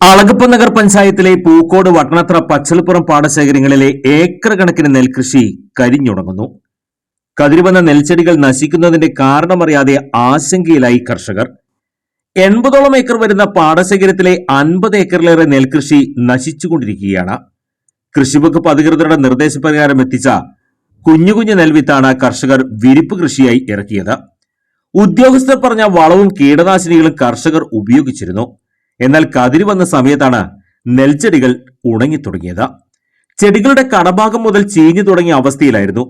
അളഗപ്പ നഗർ പഞ്ചായത്തിലെ പൂക്കോട് വട്ടണത്ര പച്ചലപ്പുറം പാടശേഖരങ്ങളിലെ ഏക്കർ കണക്കിന് നെൽകൃഷി കരിഞ്ഞുണങ്ങുന്നു കതിരുവന്ന നെൽച്ചെടികൾ നശിക്കുന്നതിന്റെ കാരണമറിയാതെ ആശങ്കയിലായി കർഷകർ. എൺപതോളം ഏക്കർ വരുന്ന പാടശേഖരത്തിലെ അൻപത് ഏക്കറിലേറെ നെൽകൃഷി നശിച്ചുകൊണ്ടിരിക്കുകയാണ്. കൃഷിവകുപ്പ് അധികൃതരുടെ നിർദ്ദേശപ്രകാരം എത്തിച്ച കുഞ്ഞു കുഞ്ഞു നെൽവിത്താണ് കർഷകർ വിരിപ്പ് കൃഷിയായി ഇറക്കിയത്. ഉദ്യോഗസ്ഥർ പറഞ്ഞ വളവും കീടനാശിനികളും കർഷകർ ഉപയോഗിച്ചിരുന്നു. എന്നാൽ കതിര് വന്ന സമയത്താണ് നെൽച്ചെടികൾ ഉണങ്ങിത്തുടങ്ങിയത്. ചെടികളുടെ കടഭാഗം മുതൽ ചീഞ്ഞു തുടങ്ങിയ അവസ്ഥയിലായിരുന്നു.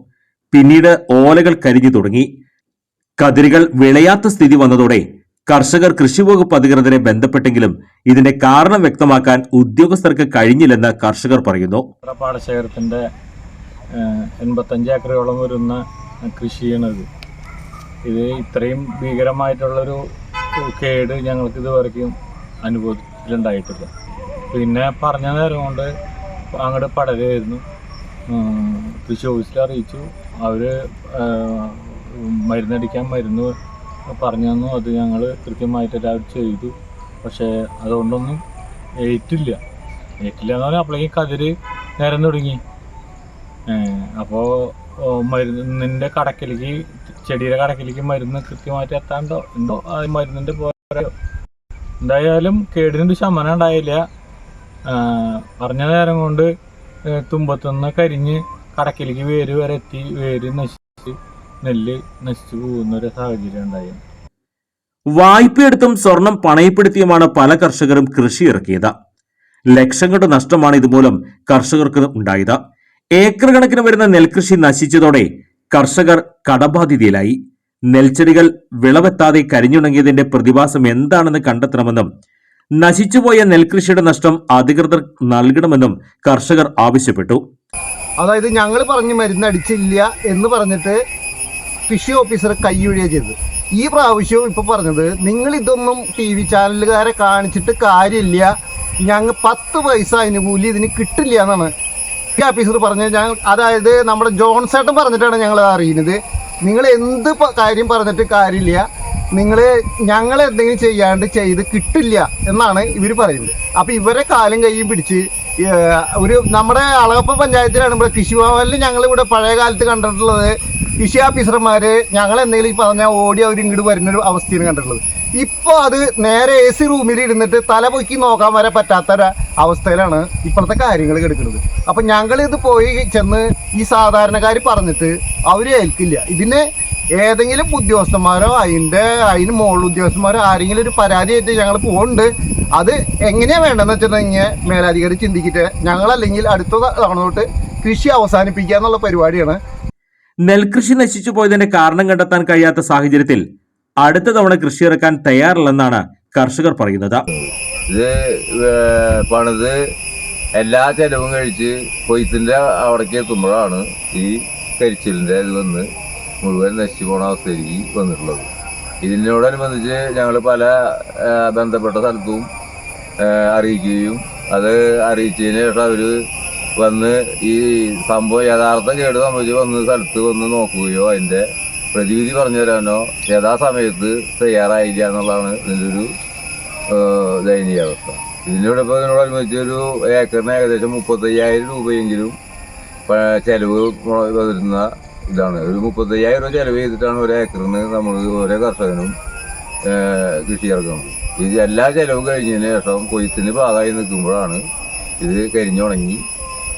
പിന്നീട് ഓലകൾ കരിഞ്ഞു തുടങ്ങി. കതിരുകൾ വിളയാത്ത സ്ഥിതി വന്നതോടെ കർഷകർ കൃഷിവകുപ്പ് അധികൃതരെ ബന്ധപ്പെട്ടെങ്കിലും ഇതിന്റെ കാരണം വ്യക്തമാക്കാൻ ഉദ്യോഗസ്ഥർക്ക് കഴിഞ്ഞില്ലെന്ന് കർഷകർ പറയുന്നു. പാടശേഖരത്തിന്റെ എൺപത്തഞ്ച് ഏക്കറോളം വരുന്ന കൃഷിയാണിത്. ഇത് ഇത്രയും ഭീകരമായിട്ടുള്ളൊരു കേട് ഞങ്ങൾക്ക് ഇതുവരെയ്ക്കും അനുഭവത്തിലുണ്ടായിട്ടില്ല. പിന്നെ പറഞ്ഞ നേരം കൊണ്ട് അങ്ങോട്ട് പടരുമായിരുന്നു കൃഷി ഓഫീസിൽ അറിയിച്ചു. അവർ മരുന്നടിക്കാൻ മരുന്ന് പറഞ്ഞു തന്നു. അത് ഞങ്ങൾ കൃത്യമായിട്ട് എല്ലാവരും ചെയ്തു. പക്ഷേ അതുകൊണ്ടൊന്നും ഏറ്റില്ല. ഏറ്റില്ല എന്ന് പറഞ്ഞാൽ അപ്പോഴേക്കും കതിര് നേരം തുടങ്ങി. അപ്പോൾ മരുന്നിന്റെ കടക്കിലേക്ക് ചെടിയുടെ കടക്കിലേക്ക് മരുന്ന് കൃത്യമായിട്ട് എത്താണ്ടോ ഉണ്ടോ? ആ മരുന്നിന്റെ പോലെ എന്തായാലും കേടിനൊരു ശമനം ഉണ്ടായില്ല. പറഞ്ഞ നേരം കൊണ്ട് തുമ്പത്തുനിന്ന് കരിഞ്ഞ് കടക്കിലേക്ക് വേര് വരെ എത്തി. വേര് നശിച്ച് നെല്ല് നശിച്ചു പോകുന്ന ഒരു സാഹചര്യം ഉണ്ടായി. വായ്പയെടുത്തും സ്വർണം പണയപ്പെടുത്തിയുമാണ് പല കർഷകരും കൃഷി ഇറക്കിയത്. ലക്ഷങ്ങളുടെ നഷ്ടമാണ് ഇതുമൂലം കർഷകർക്ക് ഉണ്ടായത്. ഏക്കർ കണക്കിന് വരുന്ന നെൽകൃഷി നശിച്ചതോടെ കർഷകർ കടബാധിതയിലായി നെൽച്ചെടികൾ വിളവെത്താതെ കരിഞ്ഞുണങ്ങിയതിന്റെ പ്രതിഭാസം എന്താണെന്ന് കണ്ടെത്തണമെന്നും നശിച്ചുപോയ നെൽകൃഷിയുടെ നഷ്ടം അധികൃതർ നൽകണമെന്നും കർഷകർ ആവശ്യപ്പെട്ടു. അതായത് ഞങ്ങൾ പറഞ്ഞ് മരുന്ന് അടിച്ചില്ല എന്ന് പറഞ്ഞിട്ട് കൃഷി ഓഫീസർ കൈയൊഴിയ ചെയ്ത് ഈ പ്രാവശ്യവും ഇപ്പോൾ പറഞ്ഞത് നിങ്ങൾ ഇതൊന്നും ടി വി ചാനലുകാരെ കാണിച്ചിട്ട് കാര്യമില്ല. ഞങ്ങൾ പത്ത് പൈസ അതിന് കൂലി ഇതിന് കിട്ടില്ല എന്നാണ്. ഓഫീസർ പറഞ്ഞത്. ഞാൻ അതായത് നമ്മുടെ ജോൺസേട്ടൻ പറഞ്ഞിട്ടാണ് ഞങ്ങൾ അറിയുന്നത്. നിങ്ങൾ എന്ത് കാര്യം പറഞ്ഞിട്ട് കാര്യമില്ല. നിങ്ങൾ ഞങ്ങൾ എന്തെങ്കിലും ചെയ്യാണ്ട് ചെയ്ത് കിട്ടില്ല എന്നാണ് ഇവർ പറയുന്നത്. അപ്പം ഇവരെ കാലും കൈയും പിടിച്ച് ഒരു നമ്മുടെ അളകപ്പ പഞ്ചായത്തിലാണ് ഇവിടെ കൃഷിഭവനിൽ ഞങ്ങൾ ഇവിടെ പഴയ കാലത്ത് കണ്ടിട്ടുള്ളത് കൃഷി ഓഫീസർമാർ ഞങ്ങൾ എന്തെങ്കിലും പറഞ്ഞ ഓടി അവർ ഇങ്ങോട്ട് വരുന്നൊരു അവസ്ഥയാണ് കണ്ടിട്ടുള്ളത്. ഇപ്പോൾ അത് നേരെ എ സി റൂമിൽ ഇരുന്നിട്ട് തല പൊക്കി നോക്കാൻ വരെ പറ്റാത്ത അവസ്ഥയിലാണ് ഇപ്പോഴത്തെ കാര്യങ്ങൾ കിടക്കുന്നത്. അപ്പം ഞങ്ങളിത് പോയി ചെന്ന് ഈ സാധാരണക്കാർ പറഞ്ഞിട്ട് അവർ ഏൽക്കില്ല. ഇതിനെ ഏതെങ്കിലും ഉദ്യോഗസ്ഥന്മാരോ അതിന്റെ അതിന് മുകളിൽ ഉദ്യോഗസ്ഥന്മാരോ ആരെങ്കിലും ഒരു പരാതിയായിട്ട് ഞങ്ങൾ പോകുന്നുണ്ട് അത് എങ്ങനെയാണ് വേണ്ടതെന്ന് വെച്ചിട്ടുണ്ടെങ്കിൽ മേലധികാരി ചിന്തിക്കിട്ട് ഞങ്ങളല്ലെങ്കിൽ അടുത്ത തവണ തൊട്ട് കൃഷി അവസാനിപ്പിക്കുക എന്നുള്ള പരിപാടിയാണ് നെൽകൃഷി നശിച്ചു പോയതിന്റെ കാരണം കണ്ടെത്താൻ കഴിയാത്ത സാഹചര്യത്തിൽ അടുത്ത തവണ കൃഷി ഇറക്കാൻ തയ്യാറല്ലെന്നാണ് കർഷകർ പറയുന്നത്. ഇത് പണിത് എല്ലാ ചെലവും കഴിച്ച് കൊയ്ത്തിന്റെ അവിടേക്ക് എത്തുമ്പോഴാണ് ഈ കരിച്ചിലിന്റെ ഇത് വന്ന് മുഴുവൻ നശിച്ചു പോണ അവസ്ഥയിലേക്ക് വന്നിട്ടുള്ളത്. ഇതിനോടനുബന്ധിച്ച് ഞങ്ങൾ പല ബന്ധപ്പെട്ട സ്ഥലത്തും അറിയിക്കുകയും അത് അറിയിച്ചതിന് ശേഷം അവർ വന്ന് ഈ സംഭവം യഥാർത്ഥ കേട് സംബന്ധിച്ച് വന്ന് സ്ഥലത്ത് വന്ന് നോക്കുകയോ അതിന്റെ പ്രതിവിധി പറഞ്ഞു തരാനോ യഥാസമയത്ത് തയ്യാറായില്ല എന്നുള്ളതാണ് ഇതിന്റെ ഒരു ദയനീയ ദയനീയാവസ്ഥ. ഇതിനോട് ഇപ്പോൾ ഇതിനോടനുബന്ധിച്ച് ഒരു ഏക്കറിന് ഏകദേശം മുപ്പത്തയ്യായിരം രൂപയെങ്കിലും ചെലവ് വരുന്ന ഇതാണ്. ഒരു മുപ്പത്തയ്യായിരം രൂപ ചെലവ് ചെയ്തിട്ടാണ് ഒരു ഏക്കറിന് നമ്മൾ ഓരോ കർഷകനും കൃഷി ഇറക്കുന്നത്. ഇത് എല്ലാ ചെലവും കഴിഞ്ഞതിന് ശേഷം കൊയ്ത്തിന് പാകമായി നിൽക്കുമ്പോഴാണ് ഇത് കരിഞ്ഞുണങ്ങി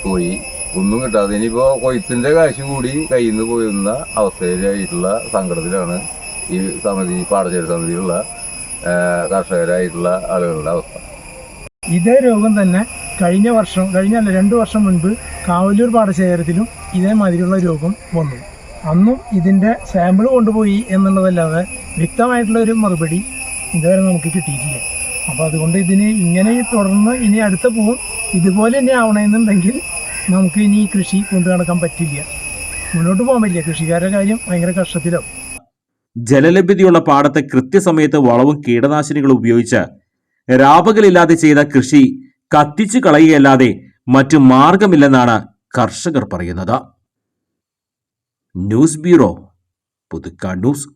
പോയി. ഒന്നും കിട്ടാതെ ഇനിയിപ്പോൾ കൊയ്ത്തിന്റെ കാശ് കൂടി കയ്യിൽ നിന്ന് പോയിരുന്ന അവസ്ഥയിലായിട്ടുള്ള സങ്കടത്തിലാണ് ഈ സമിതി പാടശേരി സമിതിയിലുള്ള കർഷകരായിട്ടുള്ള ആളുകളുടെ അവസ്ഥ. ഇതേ രോഗം തന്നെ കഴിഞ്ഞ വർഷം കഴിഞ്ഞ രണ്ട് വർഷം മുൻപ് കാവലൂർ പാടശേഖരത്തിലും ഇതേമാതിരിയുള്ള രോഗം വന്നു. അന്നും ഇതിന്റെ സാമ്പിൾ കൊണ്ടുപോയി എന്നുള്ളതല്ലാതെ വ്യക്തമായിട്ടുള്ള ഒരു മറുപടി ഇതുവരെ നമുക്ക് കിട്ടിയിട്ടില്ല. അപ്പോൾ അതുകൊണ്ട് ഇതിന് ഇങ്ങനെ തുടർന്ന് ഇനി അടുത്ത പോവും ഇതുപോലെ തന്നെ ആവണമെന്നുണ്ടെങ്കിൽ നമുക്ക് ഇനി ഈ കൃഷി കൊണ്ടു നടക്കാൻ പറ്റില്ല. മുന്നോട്ട് പോകാൻ പറ്റില്ല. കൃഷിക്കാരുടെ കാര്യം ഭയങ്കര കഷ്ടത്തിലാവും. ജലലഭ്യതയുള്ള പാടത്തെ കൃത്യസമയത്ത് വളവും കീടനാശിനികളും ഉപയോഗിച്ച് രാപകലില്ലാതെ ചെയ്ത കൃഷി കത്തിച്ചു കളയുകയല്ലാതെ മറ്റു മാർഗമില്ലെന്നാണ് കർഷകർ പറയുന്നത്. News bureau Puthukkad news.